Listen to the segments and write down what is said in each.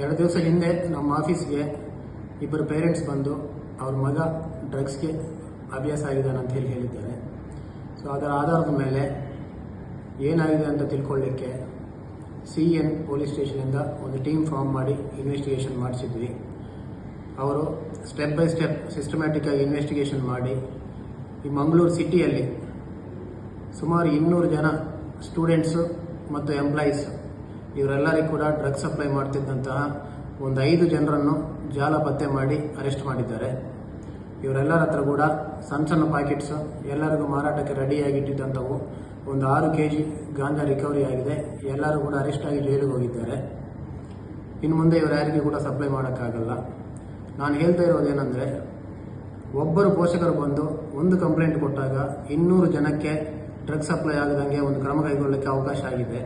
ಎರಡು ದಿವಸ ಹಿಂದೆ ನಮ್ಮ ಆಫೀಸ್ಗೆ ಇಬ್ಬರು ಪೇರೆಂಟ್ಸ್ ಬಂದು ಅವ್ರ ಮಗ ಡ್ರಗ್ಸ್ಗೆ ಅಭ್ಯಾಸ ಆಗಿದ್ದಾನೆ ಅಂತ ಹೇಳಿ ಹೇಳಿದ್ದಾರೆ. ಸೊ ಅದರ ಆಧಾರದ ಮೇಲೆ ಏನಾಗಿದೆ ಅಂತ ತಿಳ್ಕೊಳ್ಳಿಕ್ಕೆ ಸಿ ಎನ್ ಪೊಲೀಸ್ ಸ್ಟೇಷನಿಂದ ಒಂದು ಟೀಮ್ ಫಾರ್ಮ್ ಮಾಡಿ ಇನ್ವೆಸ್ಟಿಗೇಷನ್ ಮಾಡಿಸಿದ್ವಿ. ಅವರು ಸ್ಟೆಪ್ ಬೈ ಸ್ಟೆಪ್ ಸಿಸ್ಟಮ್ಯಾಟಿಕ್ ಆಗಿ ಇನ್ವೆಸ್ಟಿಗೇಷನ್ ಮಾಡಿ ಈ ಮಂಗಳೂರು ಸಿಟಿಯಲ್ಲಿ ಸುಮಾರು ಇನ್ನೂರು ಜನ ಸ್ಟೂಡೆಂಟ್ಸು ಮತ್ತು ಎಂಪ್ಲಾಯೀಸ್ ಇವರೆಲ್ಲರಿಗೂ ಕೂಡ ಡ್ರಗ್ಸ್ ಸಪ್ಲೈ ಮಾಡ್ತಿದ್ದಂತಹ ಒಂದು ಐದು ಜನರನ್ನು ಜಾಲ ಪತ್ತೆ ಮಾಡಿ ಅರೆಸ್ಟ್ ಮಾಡಿದ್ದಾರೆ. ಇವರೆಲ್ಲರ ಹತ್ರ ಕೂಡ ಸಣ್ಣ ಸಣ್ಣ ಪ್ಯಾಕೆಟ್ಸ್ ಎಲ್ಲರಿಗೂ ಮಾರಾಟಕ್ಕೆ ರೆಡಿಯಾಗಿಟ್ಟಿದ್ದಂಥವು ಒಂದು ಆರು ಕೆ ಜಿ ಗಾಂಜಾ ರಿಕವರಿ ಆಗಿದೆ. ಎಲ್ಲರೂ ಕೂಡ ಅರೆಸ್ಟ್ ಆಗಿ ಜೈಲಿಗೆ ಹೋಗಿದ್ದಾರೆ. ಇನ್ನು ಮುಂದೆ ಇವರು ಯಾರಿಗೆ ಕೂಡ ಸಪ್ಲೈ ಮಾಡೋಕ್ಕಾಗಲ್ಲ. ನಾನು ಹೇಳ್ತಾ ಇರೋದೇನೆಂದರೆ ಒಬ್ಬರು ಪೋಷಕರು ಬಂದು ಒಂದು ಕಂಪ್ಲೇಂಟ್ ಕೊಟ್ಟಾಗ ಇನ್ನೂರು ಜನಕ್ಕೆ ಡ್ರಗ್ಸ್ ಸಪ್ಲೈ ಆಗದಂಗೆ ಒಂದು ಕ್ರಮ ಕೈಗೊಳ್ಳಲಿಕ್ಕೆ ಅವಕಾಶ ಆಗಿದೆ.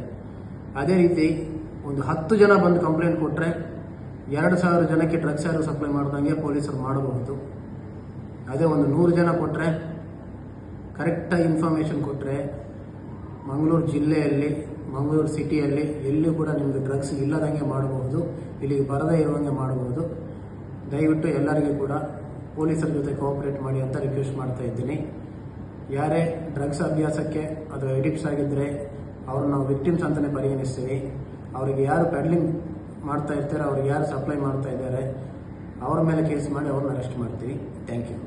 ಅದೇ ರೀತಿ ಒಂದು ಹತ್ತು ಜನ ಬಂದು ಕಂಪ್ಲೇಂಟ್ ಕೊಟ್ಟರೆ ಎರಡು ಸಾವಿರ ಜನಕ್ಕೆ ಡ್ರಗ್ಸ್ ಯಾರು ಸಪ್ಲೈ ಮಾಡ್ದಂಗೆ ಪೊಲೀಸರು ಮಾಡಬಹುದು. ಅದೇ ಒಂದು ನೂರು ಜನ ಕೊಟ್ಟರೆ ಕರೆಕ್ಟಾಗಿ ಇನ್ಫಾರ್ಮೇಷನ್ ಕೊಟ್ಟರೆ ಮಂಗಳೂರು ಜಿಲ್ಲೆಯಲ್ಲಿ, ಮಂಗಳೂರು ಸಿಟಿಯಲ್ಲಿ ಎಲ್ಲೂ ಕೂಡ ನಿಮಗೆ ಡ್ರಗ್ಸ್ ಇಲ್ಲದಂಗೆ ಮಾಡಬಹುದು, ಇಲ್ಲಿಗೆ ಬರದೇ ಇರುವಂಗೆ ಮಾಡಬಹುದು. ದಯವಿಟ್ಟು ಎಲ್ಲರಿಗೂ ಕೂಡ ಪೊಲೀಸರ ಜೊತೆ ಕೋಆಪ್ರೇಟ್ ಮಾಡಿ ಅಂತ ರಿಕ್ವೆಸ್ಟ್ ಮಾಡ್ತಾ ಇದ್ದೀನಿ. ಯಾರೇ ಡ್ರಗ್ಸ್ ಅಭ್ಯಾಸಕ್ಕೆ ಅಥವಾ ಎಡಿಕ್ಟ್ಸ್ ಆಗಿದ್ದರೆ ಅವ್ರನ್ನ ನಾವು ವಿಕ್ಟಿಮ್ಸ್ ಅಂತಲೇ ಪರಿಗಣಿಸ್ತೀವಿ. ಅವರಿಗೆ ಯಾರು ಪೆಡ್ಲಿಂಗ್ ಮಾಡ್ತಾ ಇರ್ತಾರೆ, ಅವ್ರಿಗೆ ಯಾರು ಸಪ್ಲೈ ಮಾಡ್ತಾ ಇದ್ದಾರೆ, ಅವ್ರ ಮೇಲೆ ಕೇಸ್ ಮಾಡಿ ಅವ್ರನ್ನ ಅರೆಸ್ಟ್ ಮಾಡ್ತೀವಿ. Thank you